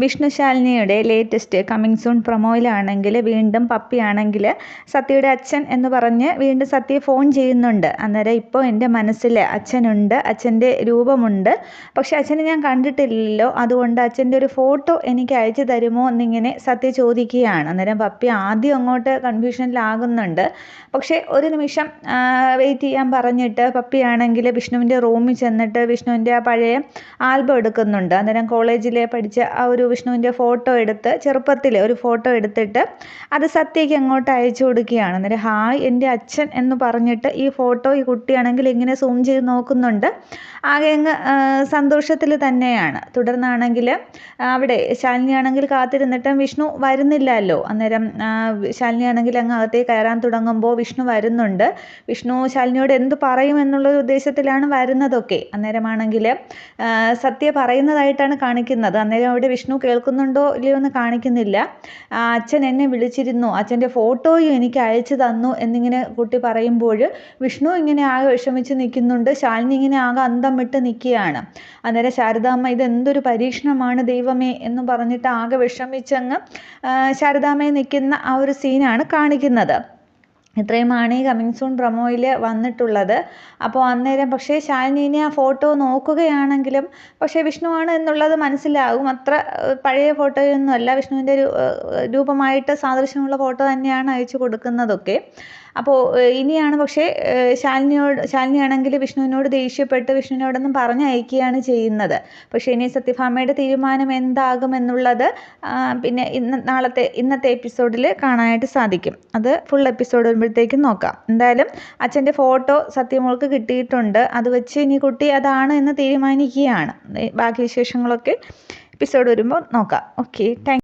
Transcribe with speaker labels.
Speaker 1: വിഷ്ണുശാലിനിയുടെ latest coming soon പ്രൊമോയിലാണെങ്കിൽ വീണ്ടും പപ്പിയാണെങ്കിൽ സത്യയുടെ അച്ഛൻ എന്ന് പറഞ്ഞ് വീണ്ടും സത്യയെ ഫോൺ ചെയ്യുന്നുണ്ട്. അന്നേരം ഇപ്പോൾ എന്റെ മനസ്സിൽ അച്ഛനുണ്ട് അച്ഛന്റെ രൂപമുണ്ട്. പക്ഷേ അച്ഛനെ ഞാൻ കണ്ടിട്ടില്ലല്ലോ. അതുകൊണ്ട് അച്ഛന്റെ ഒരു ഫോട്ടോ എനിക്ക് അയച്ചു തരുമോ എന്നിങ്ങനെ സത്യ ചോദിക്കുകയാണ്. അന്നേരം പപ്പി ആദ്യം അങ്ങോട്ട് കൺഫ്യൂഷനിലാകുന്നുണ്ട് പക്ഷേ ഒരു നിമിഷം വെയിറ്റ് ചെയ്യാൻ പറഞ്ഞിട്ട് പപ്പിയാണെങ്കിൽ വിഷ്ണുവിന്റെ റൂമിൽ ചെന്നിട്ട് വിഷ്ണുവിന്റെ ആ പഴയ ആൽബം എടുക്കുന്നുണ്ട്. അന്നേരം കോളേജിൽ പഠിച്ച ആ ഒരു വിഷ്ണുവിന്റെ ഫോട്ടോ എടുത്ത് ചെറുപ്പത്തിൽ ഒരു ഫോട്ടോ എടുത്തിട്ട് അത് സത്യയ്ക്ക് അങ്ങോട്ട് അയച്ചു കൊടുക്കുകയാണ്. അന്നേരം ഹായ് എന്റെ അച്ഛൻ എന്ന് പറഞ്ഞിട്ട് ഈ ഫോട്ടോ ഈ കുട്ടിയാണെങ്കിൽ ഇങ്ങനെ സൂം ചെയ്ത് നോക്കുന്നുണ്ട്. ആകെ അങ്ങ് സന്തോഷത്തിൽ തന്നെയാണ്. തുടർന്നാണെങ്കിൽ അവിടെ ശാലിനിയാണെങ്കിൽ കാത്തിരുന്നിട്ടും വിഷ്ണു വരുന്നില്ലല്ലോ. അന്നേരം ശാലിനിയാണെങ്കിൽ അങ്ങ് അകത്തേക്ക് കയറാൻ തുടങ്ങുമ്പോൾ വിഷ്ണു വരുന്നുണ്ട്. വിഷ്ണു ശാലിനിയോട് എന്ത് പറയും എന്നുള്ള ഉദ്ദേശത്തിലാണ് വരുന്നതൊക്കെ. അന്നേരമാണെങ്കിൽ സത്യ പറയുന്നതായിട്ടാണ് കാണിക്കുന്നത്. അന്നേരം അവിടെ വിഷ്ണു കേൾക്കുന്നുണ്ടോ ഇല്ലയോ എന്ന് കാണിക്കുന്നില്ല. അച്ഛൻ എന്നെ വിളിച്ചിരുന്നു. അച്ഛന്റെ ഫോട്ടോയും എനിക്ക് അയച്ചു തന്നു എന്നിങ്ങനെ കുട്ടി പറയുമ്പോൾ വിഷ്ണു ഇങ്ങനെ ആകെ വിഷമിച്ച് നിൽക്കുന്നുണ്ട്. ശാലിനി ഇങ്ങനെ ആകെ അന്തം വിട്ട് നിൽക്കുകയാണ്. അന്നേരം ശാരദാമ്മ ഇതെന്തൊരു പരീക്ഷണമാണ് ദൈവമേ എന്ന് പറഞ്ഞിട്ട് ആകെ വിഷമിച്ചങ്ങ് ശാരദാമ്മയെ നിൽക്കുന്ന ആ ഒരു സീനാണ് കാണിക്കുന്നത്. ഇത്രയുമാണ് ഈ കമ്മിങ് സൂൺ പ്രൊമോയിൽ വന്നിട്ടുള്ളത്. അപ്പോൾ അന്നേരം പക്ഷേ ശാലിനീനെ ആ ഫോട്ടോ നോക്കുകയാണെങ്കിലും പക്ഷേ വിഷ്ണുവാണ് എന്നുള്ളത് മനസ്സിലാകും. അത്ര പഴയ ഫോട്ടോയൊന്നുമല്ല വിഷ്ണുവിന്റെ ഒരു രൂപമായിട്ട് സാദൃശ്യമുള്ള ഫോട്ടോ തന്നെയാണ് അയച്ചു കൊടുക്കുന്നതൊക്കെ. അപ്പോൾ ഇനിയാണ് പക്ഷേ ശാലിനിയോട് ശാലിനിയാണെങ്കിൽ വിഷ്ണുവിനോട് ദേഷ്യപ്പെട്ട് വിഷ്ണുവിനോടൊന്നും പറഞ്ഞയക്കുകയാണ് ചെയ്യുന്നത്. പക്ഷേ ഇനി സത്യഭാമയുടെ തീരുമാനം എന്താകും എന്നുള്ളത് പിന്നെ ഇന്ന് നാളത്തെ ഇന്നത്തെ എപ്പിസോഡിൽ കാണാനായിട്ട് സാധിക്കും. അത് ഫുൾ എപ്പിസോഡ് വരുമ്പോഴത്തേക്കും നോക്കാം. എന്തായാലും അച്ഛന്റെ ഫോട്ടോ സത്യമോൾക്ക് കിട്ടിയിട്ടുണ്ട്. അത് വെച്ച് ഇനി കുട്ടി അതാണ് എന്ന് തീരുമാനിക്കുകയാണ്. ബാക്കി വിശേഷങ്ങളൊക്കെ എപ്പിസോഡ് വരുമ്പോൾ നോക്കാം. Okay thank